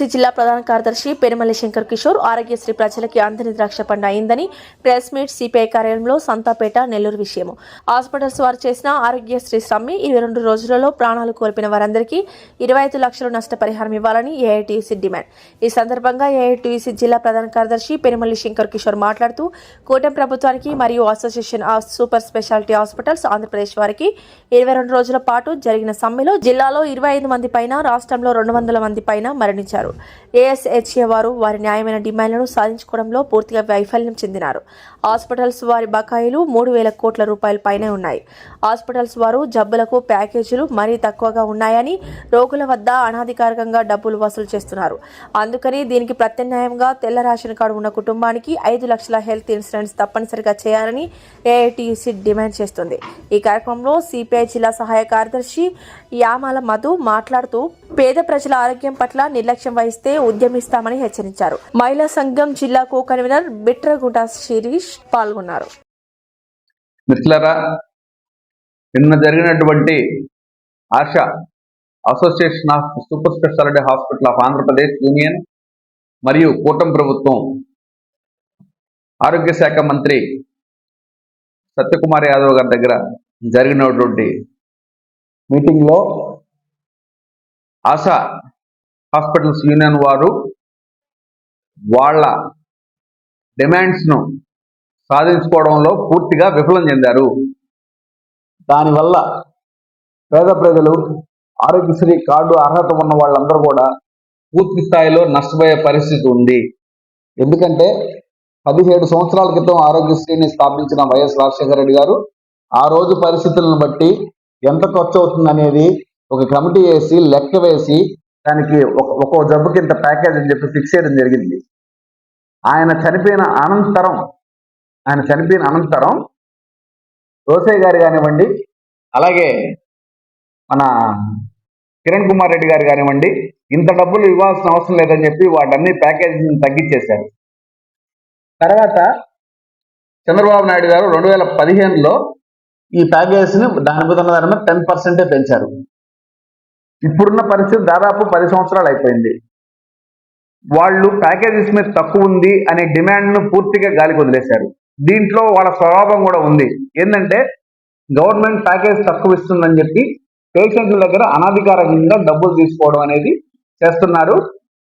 AITUC జిల్లా ప్రధాన కార్యదర్శి పెరుమల్లి శంకర్ కిషోర్ ఆరోగ్యశ్రీ ప్రజలకి అందని ద్రాక్ష పండు అయిందని ప్రెస్ మీట్ సిపిఐ కార్యాలయంలో సంతాపేట నెల్లూరు విషయము. హాస్పిటల్స్ వారు చేసిన ఆరోగ్యశ్రీ సమ్మె ఇరవై రెండు రోజులలో ప్రాణాలు కోల్పోయిన వారందరికీ ఇరవై ఐదు లక్షల నష్టపరిహారం ఇవ్వాలని ఏఐటీసీ డిమాండ్. ఈ సందర్భంగా ఏఐటీసీ జిల్లా ప్రధాన కార్యదర్శి పెరుమల్లి శంకర్ కిషోర్ మాట్లాడుతూ కూటమి ప్రభుత్వానికి మరియు association of super speciality hospitals Andhra Pradesh వారికి ఇరవై రెండు రోజుల పాటు జరిగిన సమ్మెలో జిల్లాలో ఇరవై ఐదు మంది పైన రాష్ట్రంలో రెండు వందల మంది పైన మరణించారు. ఏఎస్హెచ్ఏ వారు వారి న్యాయమైన డిమాండ్లను సాధించుకోవడంలో పూర్తిగా వైఫల్యం చెందినారు. హాస్పిటల్స్ వారి బకాయిలు మూడు వేల కోట్ల రూపాయల పైనే ఉన్నాయి. హాస్పిటల్స్ వారు జబ్బులకు ప్యాకేజీలు మరీ తక్కువగా ఉన్నాయని రోగుల వద్ద అనాధికారికంగా డబ్బులు వసూలు చేస్తున్నారు. అందుకని దీనికి ప్రత్యామ్నాయంగా తెల్ల రేషన్ కార్డు ఉన్న కుటుంబానికి ఐదు లక్షల హెల్త్ ఇన్సూరెన్స్ తప్పనిసరిగా చేయాలని ఏఐటీయూసీ డిమాండ్ చేస్తుంది. ఈ కార్యక్రమంలో సిపిఐ జిల్లా సహాయ కార్యదర్శి యామాల మధు మాట్లాడుతూ పేద ప్రజల ఆరోగ్యం పట్ల నిర్లక్ష్యం వహిస్తే ఉద్యమిస్తామని హెచ్చరించారు. మహిళా సంఘం జిల్లా కో కన్వీనర్ బిట్రగుంట శిరీష్ పాల్గొన్నారు. మిత్రులరా నిన్న జరిగినటువంటి ASHA association of super speciality hospital of Andhra Pradesh union మరియు కూటమి ప్రభుత్వం ఆరోగ్య శాఖ మంత్రి సత్యకుమార్ యాదవ్ గారి దగ్గర జరిగినటువంటి మీటింగ్లో ఆశా హాస్పిటల్స్ యూనియన్ వారు వాళ్ళ డిమాండ్స్ను సాధించుకోవడంలో పూర్తిగా విఫలం చెందారు. దానివల్ల పేద ప్రజలు ఆరోగ్యశ్రీ కార్డు అర్హత ఉన్న వాళ్ళందరూ కూడా పూర్తి స్థాయిలో నష్టపోయే పరిస్థితి ఉంది. ఎందుకంటే పదిహేడు సంవత్సరాల క్రితం ఆరోగ్యశ్రీని స్థాపించిన వైఎస్ రాజశేఖర రెడ్డి గారు ఆ రోజు పరిస్థితులను బట్టి ఎంత ఖర్చు అవుతుంది అనేది ఒక కమిటీ వేసి లెక్క వేసి దానికి ఒక్కో జబ్బుకి ఇంత ప్యాకేజ్ అని చెప్పి ఫిక్స్ చేయడం జరిగింది. ఆయన చనిపోయిన అనంతరం ఆయన చనిపోయిన అనంతరం రోసయ్య గారు కానివ్వండి అలాగే మన కిరణ్ కుమార్ రెడ్డి గారు కానివ్వండి ఇంత డబ్బులు ఇవ్వాల్సిన అవసరం లేదని చెప్పి వాటన్ని ప్యాకేజీని తగ్గించేశారు. తర్వాత చంద్రబాబు నాయుడు గారు రెండు వేల పదిహేనులో ఈ ప్యాకేజీని దాని మీద ఉన్న దాని మీద టెన్ పర్సెంటే పెంచారు. ఇప్పుడున్న పరిస్థితి దాదాపు పది సంవత్సరాలు అయిపోయింది. వాళ్ళు ప్యాకేజెస్ మీద తక్కువ ఉంది అనే డిమాండ్ను పూర్తిగా గాలికి వదిలేశారు. దీంట్లో వాళ్ళ స్వభావం కూడా ఉంది. ఏంటంటే గవర్నమెంట్ ప్యాకేజ్ తక్కువ ఇస్తుందని చెప్పి పేషెంట్ల దగ్గర అనధికారికంగా డబ్బులు తీసుకోవడం అనేది చేస్తున్నారు.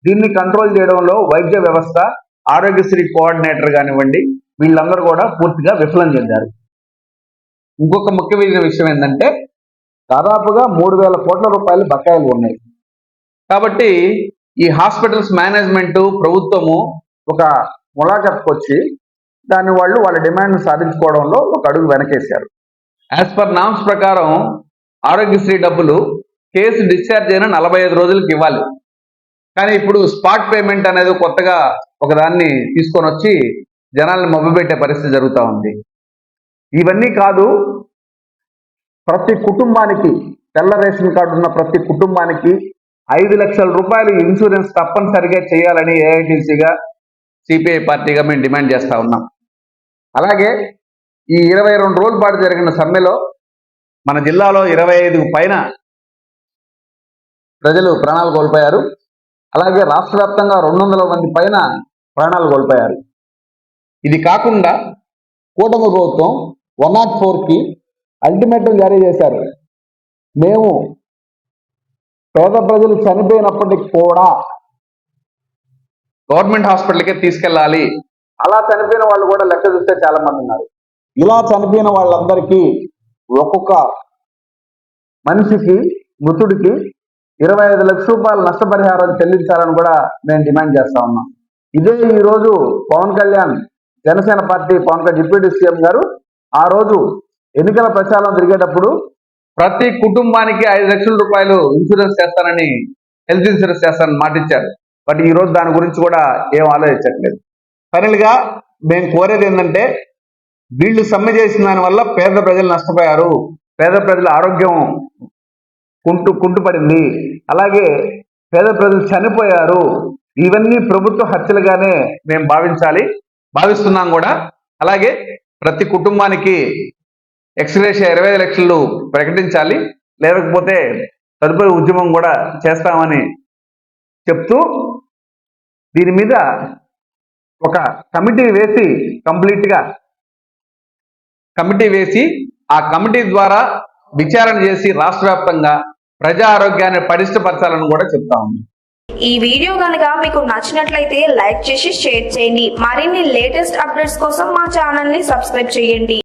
దీన్ని కంట్రోల్ చేయడంలో వైద్య వ్యవస్థ ఆరోగ్యశ్రీ కోఆర్డినేటర్ కానివ్వండి వీళ్ళందరూ కూడా పూర్తిగా విఫలం చెందారు. ఇంకొక ముఖ్యమైన విషయం ఏంటంటే దాదాపుగా మూడు వేల కోట్ల రూపాయలు బకాయిలు ఉన్నాయి. కాబట్టి ఈ హాస్పిటల్స్ మేనేజ్మెంట్ ప్రభుత్వము ఒక ములాఖత్కు వచ్చి దాన్ని వాళ్ళు వాళ్ళ డిమాండ్ సాధించుకోవడంలో ఒక అడుగు వెనకేశారు. యాజ్ పర్ నామ్స్ ప్రకారం ఆరోగ్యశ్రీ డబ్బులు కేసు డిశ్చార్జ్ అయిన నలభై ఐదు రోజులకి ఇవ్వాలి. కానీ ఇప్పుడు స్పాట్ పేమెంట్ అనేది కొత్తగా ఒకదాన్ని తీసుకొని వచ్చి జనాల్ని మభ్యపెట్టే పరిస్థితి జరుగుతూ ఉంది. ఇవన్నీ కాదు ప్రతి కుటుంబానికి తెల్ల రేషన్ కార్డు ఉన్న ప్రతి కుటుంబానికి ఐదు లక్షల రూపాయలు ఇన్సూరెన్స్ తప్పనిసరిగా చేయాలని ఏఐటీసీగా సిపిఐ పార్టీగా మేము డిమాండ్ చేస్తూ ఉన్నాం. అలాగే ఈ ఇరవై రెండు రోజుల పాటు జరిగిన సమ్మెలో మన జిల్లాలో ఇరవై ఐదు పైన ప్రజలు ప్రాణాలు కోల్పోయారు. అలాగే రాష్ట్ర వ్యాప్తంగా రెండు వందల మంది పైన ప్రాణాలు కోల్పోయారు. ఇది కాకుండా కూటమి ప్రభుత్వం వన్ నాట్ ఫోర్కి అల్టిమేటం జారీ చేశారు. మేము పేద ప్రజలు చనిపోయినప్పటికి కూడా గవర్నమెంట్ హాస్పిటల్కే తీసుకెళ్ళాలి. అలా చనిపోయిన వాళ్ళు కూడా లెక్క చూస్తే చాలా మంది ఉన్నారు. ఇలా చనిపోయిన వాళ్ళందరికీ ఒక్కొక్క మనిషికి మృతుడికి ఇరవై ఐదు లక్షల రూపాయల నష్టపరిహారం చెల్లించాలని కూడా మేము డిమాండ్ చేస్తా ఉన్నాం. ఇదే ఈ రోజు Pawan Kalyan Janasena party Pawan Kalyan deputy CM గారు ఆ రోజు ఎన్నికల ప్రచారం తిరిగేటప్పుడు ప్రతి కుటుంబానికి ఐదు లక్షల రూపాయలు ఇన్సూరెన్స్ చేస్తానని హెల్త్ ఇన్సూరెన్స్ చేస్తానని మాటిచ్చారు. బట్ ఈ రోజు దాని గురించి కూడా ఏం ఆలోచించట్లేదు. ఫైనల్గా మేము కోరేది ఏంటంటే వీళ్ళు సమ్మె చేసిన దాని వల్ల పేద ప్రజలు నష్టపోయారు. పేద ప్రజల ఆరోగ్యం కుంటు కుంటుపడింది. అలాగే పేద ప్రజలు చనిపోయారు. ఇవన్నీ ప్రభుత్వ హత్యలుగానే మేము భావించాలి భావిస్తున్నాం కూడా. అలాగే ప్రతి కుటుంబానికి ఎక్స్గ్రేషియా ఇరవై ఐదు లక్షలు ప్రకటించాలి. లేకపోతే తదుపరి ఉద్యమం కూడా చేస్తామని చెప్తూ దీని మీద ఒక కమిటీ వేసి కంప్లీట్గా కమిటీ వేసి ఆ కమిటీ ద్వారా విచారణ చేసి రాష్ట్ర వ్యాప్తంగా ప్రజా ఆరోగ్యాన్ని పటిష్టపరచాలని కూడా చెప్తా ఉంది ఈ వీడియో కనుక మీకు నచ్చినట్లయితే లైక్ చేసి షేర్ చేయండి. మరిన్ని లేటెస్ట్ అప్డేట్స్ కోసం మా ఛానల్ని సబ్స్క్రైబ్ చేయండి.